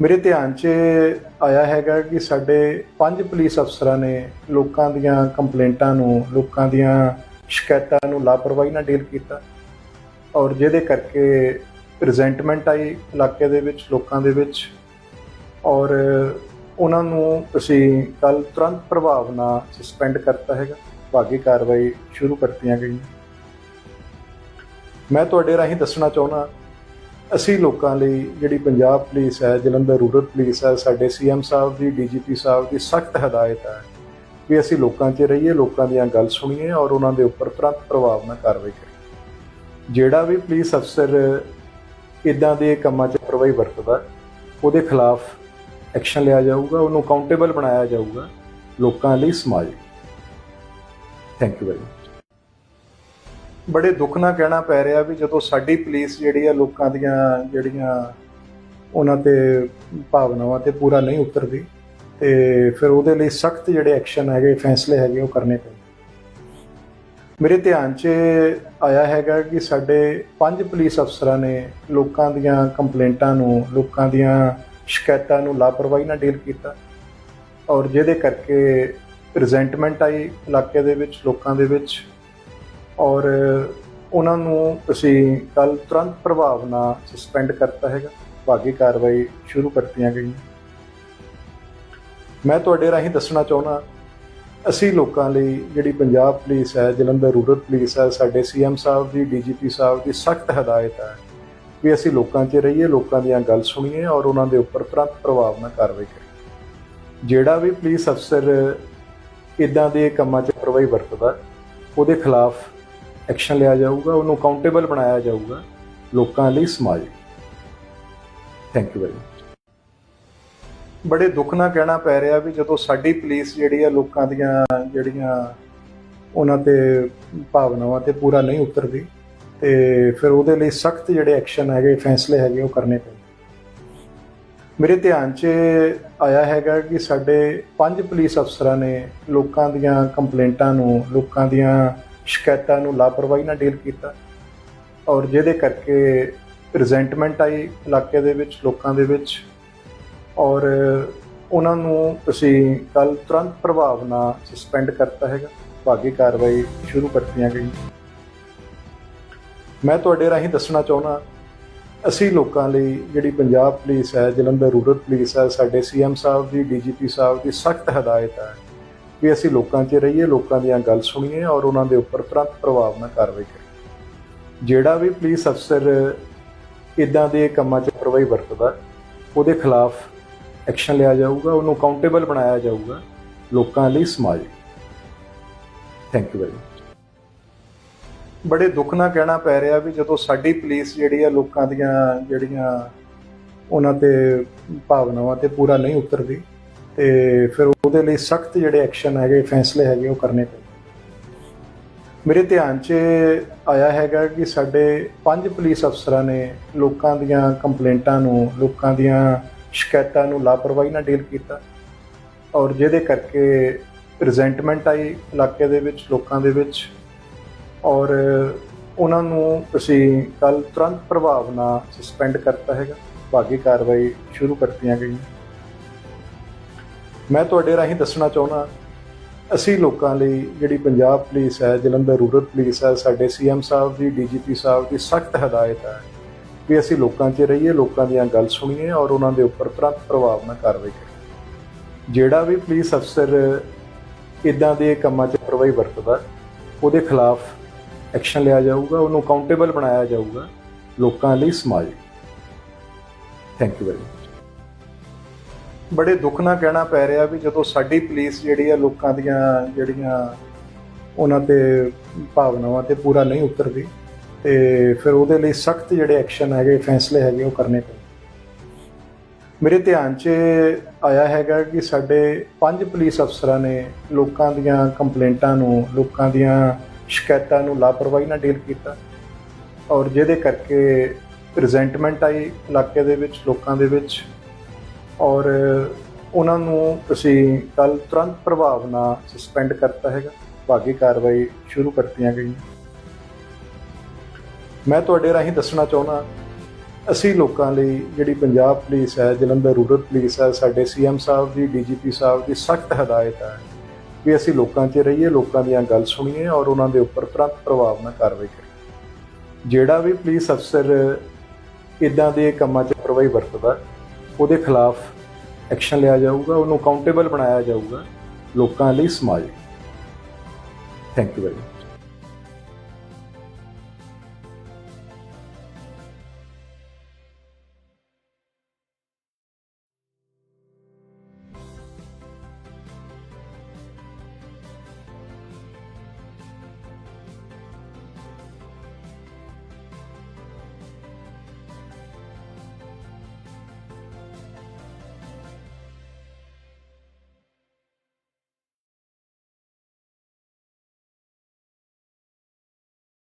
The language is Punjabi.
ਮੇਰੇ ਧਿਆਨ 'ਚ ਆਇਆ ਹੈਗਾ ਕਿ ਸਾਡੇ ਪੰਜ ਪੁਲਿਸ ਅਫਸਰਾਂ ਨੇ ਲੋਕਾਂ ਦੀਆਂ ਕੰਪਲੇਂਟਾਂ ਨੂੰ, ਲੋਕਾਂ ਦੀਆਂ ਸ਼ਿਕਾਇਤਾਂ ਨੂੰ ਲਾਪਰਵਾਹੀ ਨਾਲ ਡੀਲ ਕੀਤਾ ਔਰ ਜਿਹਦੇ ਕਰਕੇ ਰਿਜ਼ੈਂਟਮੈਂਟ ਆਈ ਇਲਾਕੇ ਦੇ ਵਿੱਚ, ਲੋਕਾਂ ਦੇ ਵਿੱਚ ਔਰ ਉਹਨਾਂ ਨੂੰ ਅਸੀਂ ਕੱਲ ਤੁਰੰਤ ਪ੍ਰਭਾਵ ਨਾਲ ਸਸਪੈਂਡ ਕਰਤਾ ਹੈਗਾ। ਭਾਗੀ ਕਾਰਵਾਈ ਸ਼ੁਰੂ ਕਰਤੀਆਂ ਗਈਆਂ। ਮੈਂ ਤੁਹਾਡੇ ਰਾਹੀਂ ਦੱਸਣਾ ਚਾਹੁੰਦਾ ਅਸੀਂ ਲੋਕਾਂ ਲਈ ਜਿਹੜੀ ਪੰਜਾਬ ਪੁਲਿਸ ਹੈ, ਜਲੰਧਰ ਰੂਰਲ ਪੁਲਿਸ ਹੈ, ਸਾਡੇ ਸੀਐਮ ਸਾਹਿਬ ਦੀ, ਡੀਜੀਪੀ ਸਾਹਿਬ ਦੀ ਸਖਤ ਹਦਾਇਤ ਹੈ ਕਿ ਅਸੀਂ ਲੋਕਾਂ 'ਚ ਰਹੀਏ, ਲੋਕਾਂ ਦੀਆਂ ਗੱਲ ਸੁਣੀਏ ਔਰ ਉਹਨਾਂ ਦੇ ਉੱਪਰ ਤੁਰੰਤ ਪ੍ਰਭਾਵ ਨਾਲ ਕਾਰਵਾਈ ਕਰੀਏ। ਜਿਹੜਾ ਵੀ ਪੁਲਿਸ ਅਫਸਰ ਇਦਾਂ ਦੇ ਕੰਮਾਂ 'ਚ ਪ੍ਰਵਾਹੀ ਵਰਤਦਾ, ਉਹਦੇ ਖਿਲਾਫ ਐਕਸ਼ਨ ਲਿਆ ਜਾਊਗਾ, ਉਹਨੂੰ ਕਾਊਂਟੇਬਲ ਬਣਾਇਆ ਜਾਊਗਾ, ਲੋਕਾਂ ਲਈ ਸਮਾਜ ਥੈਂਕ ਯੂ ਵੈਰੀ ਬੜੇ ਦੁੱਖ ਨਾਲ ਕਹਿਣਾ ਪੈ ਰਿਹਾ ਵੀ ਜਦੋਂ ਸਾਡੀ ਪੁਲਿਸ ਜਿਹੜੀ ਆ ਲੋਕਾਂ ਦੀਆਂ ਜਿਹੜੀਆਂ ਉਹਨਾਂ ਤੇ ਭਾਵਨਾਵਾਂ ਤੇ ਪੂਰਾ ਨਹੀਂ ਉਤਰਦੀ, ਤੇ ਫਿਰ ਉਹਦੇ ਲਈ ਸਖਤ ਜਿਹੜੇ ਐਕਸ਼ਨ ਹੈਗੇ, ਫੈਸਲੇ ਹੈਗੇ, ਉਹ ਕਰਨੇ ਪੈਂਦੇ। ਮੇਰੇ ਧਿਆਨ 'ਚ ਆਇਆ ਹੈਗਾ ਕਿ ਸਾਡੇ ਪੰਜ ਪੁਲਿਸ ਅਫਸਰਾਂ ਨੇ ਲੋਕਾਂ ਦੀਆਂ ਕੰਪਲੇਂਟਾਂ ਨੂੰ, ਲੋਕਾਂ ਦੀਆਂ ਸ਼ਿਕਾਇਤਾਂ ਨੂੰ ਲਾਪਰਵਾਹੀ ਨਾਲ ਡੀਲ ਕੀਤਾ ਔਰ ਜਿਹਦੇ ਕਰਕੇ ਰਿਜ਼ੈਂਟਮੈਂਟ ਆਈ ਇਲਾਕੇ ਦੇ ਵਿੱਚ, ਲੋਕਾਂ ਦੇ ਵਿੱਚ। ਔਰ ਉਹਨਾਂ ਨੂੰ ਅਸੀਂ ਕੱਲ ਤੁਰੰਤ ਪ੍ਰਭਾਵ ਨਾਲ ਸਸਪੈਂਡ ਕਰਤਾ ਹੈਗਾ। ਭਾਗੀ ਕਾਰਵਾਈ ਸ਼ੁਰੂ ਕਰਤੀਆਂ ਗਈਆਂ। ਮੈਂ ਤੁਹਾਡੇ ਰਾਹੀਂ ਦੱਸਣਾ ਚਾਹੁੰਦਾ, ਅਸੀਂ ਲੋਕਾਂ ਲਈ ਜਿਹੜੀ ਪੰਜਾਬ ਪੁਲਿਸ ਹੈ, ਜਲੰਧਰ ਰੂਰਲ ਪੁਲਿਸ ਹੈ, ਸਾਡੇ ਸੀਐਮ ਸਾਹਿਬ ਦੀ, ਡੀਜੀਪੀ ਸਾਹਿਬ ਦੀ ਸਖਤ ਹਦਾਇਤ ਹੈ ਵੀ ਅਸੀਂ ਲੋਕਾਂ 'ਚ ਰਹੀਏ, ਲੋਕਾਂ ਦੀਆਂ ਗੱਲ ਸੁਣੀਏ ਔਰ ਉਹਨਾਂ ਦੇ ਉੱਪਰ ਤੁਰੰਤ ਪ੍ਰਭਾਵ ਨਾਲ ਕਾਰਵਾਈ ਕਰੀਏ। ਜਿਹੜਾ ਵੀ ਪੁਲਿਸ ਅਫਸਰ ਇਦਾਂ ਦੇ ਕੰਮਾਂ 'ਚ ਪ੍ਰਵਾਹੀ ਵਰਤਦਾ, ਉਹਦੇ ਖਿਲਾਫ ਐਕਸ਼ਨ ਲਿਆ ਜਾਊਗਾ, ਉਹਨੂੰ ਕਾਊਂਟੇਬਲ ਬਣਾਇਆ ਜਾਊਗਾ ਲੋਕਾਂ ਲਈ ਸਮਾਜ ਲਈ ਥੈਂਕ ਯੂ ਵੈਰੀ ਬੜੇ ਦੁੱਖ ਨਾਲ ਕਹਿਣਾ ਪੈ ਰਿਹਾ ਵੀ ਜਦੋਂ ਸਾਡੀ ਪੁਲਿਸ ਜਿਹੜੀ ਆ ਲੋਕਾਂ ਦੀਆਂ ਜਿਹੜੀਆਂ ਉਹਨਾਂ ਤੇ ਭਾਵਨਾਵਾਂ ਤੇ ਪੂਰਾ ਨਹੀਂ ਉਤਰਦੀ, ਤੇ ਫਿਰ ਉਹਦੇ ਲਈ ਸਖਤ ਜਿਹੜੇ ਐਕਸ਼ਨ ਹੈਗੇ, ਫੈਸਲੇ ਹੈਗੇ, ਉਹ ਕਰਨੇ ਪੈਂਦੇ। ਮੇਰੇ ਧਿਆਨ 'ਚ ਆਇਆ ਹੈਗਾ ਕਿ ਸਾਡੇ ਪੰਜ ਪੁਲਿਸ ਅਫਸਰਾਂ ਨੇ ਲੋਕਾਂ ਦੀਆਂ ਕੰਪਲੇਂਟਾਂ ਨੂੰ, ਲੋਕਾਂ ਦੀਆਂ ਸ਼ਿਕਾਇਤਾਂ ਨੂੰ ਲਾਪਰਵਾਹੀ ਨਾਲ ਡੀਲ ਕੀਤਾ ਔਰ ਜਿਹਦੇ ਕਰਕੇ ਰਿਜ਼ੈਂਟਮੈਂਟ ਆਈ ਇਲਾਕੇ ਦੇ ਵਿੱਚ, ਲੋਕਾਂ ਦੇ ਵਿੱਚ ਔਰ ਉਹਨਾਂ ਨੂੰ ਅਸੀਂ ਕੱਲ ਤੁਰੰਤ ਪ੍ਰਭਾਵ ਨਾਲ ਸਸਪੈਂਡ ਕਰਤਾ ਹੈਗਾ। ਭਾਗੀ ਕਾਰਵਾਈ ਸ਼ੁਰੂ ਕਰਤੀਆਂ ਗਈਆਂ। ਮੈਂ ਤੁਹਾਡੇ ਰਾਹੀਂ ਦੱਸਣਾ ਚਾਹੁੰਦਾ, ਅਸੀਂ ਲੋਕਾਂ ਲਈ ਜਿਹੜੀ ਪੰਜਾਬ ਪੁਲਿਸ ਹੈ, ਜਲੰਧਰ ਰੂਰਲ ਪੁਲਿਸ ਹੈ, ਸਾਡੇ ਸੀਐਮ ਸਾਹਿਬ ਦੀ ਡੀਜੀਪੀ ਸਾਹਿਬ ਦੀ ਸਖਤ ਹਦਾਇਤ ਹੈ। ਵੀ ਅਸੀਂ ਲੋਕਾਂ 'ਚ ਰਹੀਏ, ਲੋਕਾਂ ਦੀਆਂ ਗੱਲ ਸੁਣੀਏ ਔਰ ਉਹਨਾਂ ਦੇ ਉੱਪਰ ਤੁਰੰਤ ਪ੍ਰਭਾਵ ਨਾਲ ਕਾਰਵਾਈ ਕਰੀਏ। ਜਿਹੜਾ ਵੀ ਪੁਲਿਸ ਅਫਸਰ ਇਦਾਂ ਦੇ ਕੰਮਾਂ 'ਚ ਪ੍ਰਵਾਹੀ ਵਰਤਦਾ ਉਹਦੇ ਖਿਲਾਫ ਐਕਸ਼ਨ ਲਿਆ ਜਾਊਗਾ, ਉਹਨੂੰ ਕਾਊਂਟੇਬਲ ਬਣਾਇਆ ਜਾਊਗਾ, ਲੋਕਾਂ ਲਈ ਸਮਾਜ ਥੈਂਕ ਯੂ ਵੈਰੀ ਬੜੇ ਦੁੱਖ ਨਾਲ ਕਹਿਣਾ ਪੈ ਰਿਹਾ ਵੀ ਜਦੋਂ ਸਾਡੀ ਪੁਲਿਸ ਜਿਹੜੀ ਆ, ਲੋਕਾਂ ਦੀਆਂ ਜਿਹੜੀਆਂ ਉਹਨਾਂ ਤੇ ਭਾਵਨਾਵਾਂ ਤੇ ਪੂਰਾ ਨਹੀਂ ਉਤਰਦੀ, ਤੇ ਫਿਰ ਉਹਦੇ ਲਈ ਸਖਤ ਜਿਹੜੇ ਐਕਸ਼ਨ ਹੈਗੇ, ਫੈਸਲੇ ਹੈਗੇ, ਉਹ ਕਰਨੇ ਪਏ। ਮੇਰੇ ਧਿਆਨ 'ਚ ਆਇਆ ਹੈਗਾ ਕਿ ਸਾਡੇ ਪੰਜ ਪੁਲਿਸ ਅਫਸਰਾਂ ਨੇ ਲੋਕਾਂ ਦੀਆਂ ਕੰਪਲੇਂਟਾਂ ਨੂੰ, ਲੋਕਾਂ ਦੀਆਂ ਸ਼ਿਕਾਇਤਾਂ ਨੂੰ ਲਾਪਰਵਾਹੀ ਨਾਲ ਡੀਲ ਕੀਤਾ। ਔਰ ਜਿਹਦੇ ਕਰਕੇ ਰਿਜ਼ੈਂਟਮੈਂਟ ਆਈ ਇਲਾਕੇ ਦੇ ਵਿੱਚ, ਲੋਕਾਂ ਦੇ ਵਿੱਚ। ਔਰ ਉਹਨਾਂ ਨੂੰ ਅਸੀਂ ਕੱਲ ਤੁਰੰਤ ਪ੍ਰਭਾਵ ਨਾਲ ਸਸਪੈਂਡ ਕਰਤਾ ਹੈਗਾ। ਭਾਗੀ ਕਾਰਵਾਈ ਸ਼ੁਰੂ ਕਰਤੀਆਂ ਗਈਆਂ। ਮੈਂ ਤੁਹਾਡੇ ਰਾਹੀਂ ਦੱਸਣਾ ਚਾਹੁੰਦਾ, ਅਸੀਂ ਲੋਕਾਂ ਲਈ ਜਿਹੜੀ ਪੰਜਾਬ ਪੁਲਿਸ ਹੈ, ਜਲੰਧਰ ਰੂਰਲ ਪੁਲਿਸ ਹੈ, ਸਾਡੇ ਸੀਐਮ ਸਾਹਿਬ ਦੀ, ਡੀਜੀਪੀ ਸਾਹਿਬ ਦੀ ਸਖਤ ਹਦਾਇਤ ਹੈ ਕਿ ਅਸੀਂ ਲੋਕਾਂ 'ਚ ਰਹੀਏ, ਲੋਕਾਂ ਦੀਆਂ ਗੱਲ ਸੁਣੀਏ ਔਰ ਉਹਨਾਂ ਦੇ ਉੱਪਰ ਤੁਰੰਤ ਪ੍ਰਭਾਵ ਨਾਲ ਕਾਰਵਾਈ ਕਰੀਏ। ਜਿਹੜਾ ਵੀ ਪੁਲਿਸ ਅਫਸਰ ਇਦਾਂ ਦੇ ਕੰਮਾਂ 'ਚ ਪ੍ਰਵਾਹੀ ਵਰਤਦਾ, ਉਹਦੇ ਖਿਲਾਫ ਐਕਸ਼ਨ ਲਿਆ ਜਾਊਗਾ, ਉਹਨੂੰ ਕਾਊਂਟੇਬਲ ਬਣਾਇਆ ਜਾਊਗਾ, ਲੋਕਾਂ ਲਈ ਸਮਾਜ ਥੈਂਕ ਯੂ ਵੈਰੀ ਬੜੇ ਦੁੱਖ ਨਾਲ ਕਹਿਣਾ ਪੈ ਰਿਹਾ ਵੀ ਜਦੋਂ ਸਾਡੀ ਪੁਲਿਸ ਜਿਹੜੀ ਆ ਲੋਕਾਂ ਦੀਆਂ ਜਿਹੜੀਆਂ ਉਹਨਾਂ ਤੇ ਭਾਵਨਾਵਾਂ ਤੇ ਪੂਰਾ ਨਹੀਂ ਉਤਰਦੀ, ਤੇ ਫਿਰ ਉਹਦੇ ਲਈ ਸਖਤ ਜਿਹੜੇ ਐਕਸ਼ਨ ਹੈਗੇ, ਫੈਸਲੇ ਹੈਗੇ, ਉਹ ਕਰਨੇ ਪੈਂਦੇ। ਮੇਰੇ ਧਿਆਨ 'ਚ ਆਇਆ ਹੈਗਾ ਕਿ ਸਾਡੇ ਪੰਜ ਪੁਲਿਸ ਅਫਸਰਾਂ ਨੇ ਲੋਕਾਂ ਦੀਆਂ ਕੰਪਲੇਂਟਾਂ ਨੂੰ, ਲੋਕਾਂ ਦੀਆਂ ਸ਼ਿਕਾਇਤਾਂ ਨੂੰ ਲਾਪਰਵਾਹੀ ਨਾਲ ਡੀਲ ਕੀਤਾ ਔਰ ਜਿਹਦੇ ਕਰਕੇ ਰਿਜ਼ੈਂਟਮੈਂਟ ਆਈ ਇਲਾਕੇ ਦੇ ਵਿੱਚ, ਲੋਕਾਂ ਦੇ ਵਿੱਚ। ਔਰ ਉਹਨਾਂ ਨੂੰ ਤੁਸੀਂ ਕੱਲ ਤੁਰੰਤ ਪ੍ਰਭਾਵ ਨਾਲ ਸਸਪੈਂਡ ਕਰਤਾ ਹੈਗਾ। ਭਾਗੀ ਕਾਰਵਾਈ ਸ਼ੁਰੂ ਕਰਤੀਆਂ ਗਈਆਂ। ਮੈਂ ਤੁਹਾਡੇ ਰਾਹੀਂ ਦੱਸਣਾ ਚਾਹੁੰਦਾ, ਅਸੀਂ ਲੋਕਾਂ ਲਈ ਜਿਹੜੀ ਪੰਜਾਬ ਪੁਲਿਸ ਹੈ, ਜਲੰਧਰ ਰੂਰਲ ਪੁਲਿਸ ਹੈ, ਸਾਡੇ ਸੀਐਮ ਸਾਹਿਬ ਦੀ ਡੀਜੀਪੀ ਸਾਹਿਬ ਦੀ ਸਖਤ ਹਦਾਇਤ ਹੈ ਕਿ ਅਸੀਂ ਲੋਕਾਂ 'ਚ ਰਹੀਏ, ਲੋਕਾਂ ਦੀਆਂ ਗੱਲ ਸੁਣੀਏ ਔਰ ਉਹਨਾਂ ਦੇ ਉੱਪਰ ਤੁਰੰਤ ਪ੍ਰਭਾਵ ਨਾਲ ਕਾਰਵਾਈ ਕਰੀਏ। ਜਿਹੜਾ ਵੀ ਪੁਲਿਸ ਅਫਸਰ ਇਦਾਂ ਦੇ ਕੰਮਾਂ 'ਚ ਪ੍ਰਵਾਹੀ ਵਰਤਦਾ ਉਹਦੇ ਖਿਲਾਫ ਐਕਸ਼ਨ ਲਿਆ ਜਾਊਗਾ, ਉਹਨੂੰ ਅਕਾਊਂਟੇਬਲ ਬਣਾਇਆ ਜਾਊਗਾ ਲੋਕਾਂ ਲਈ ਸਮਾਜ ਲਈ। Thank you very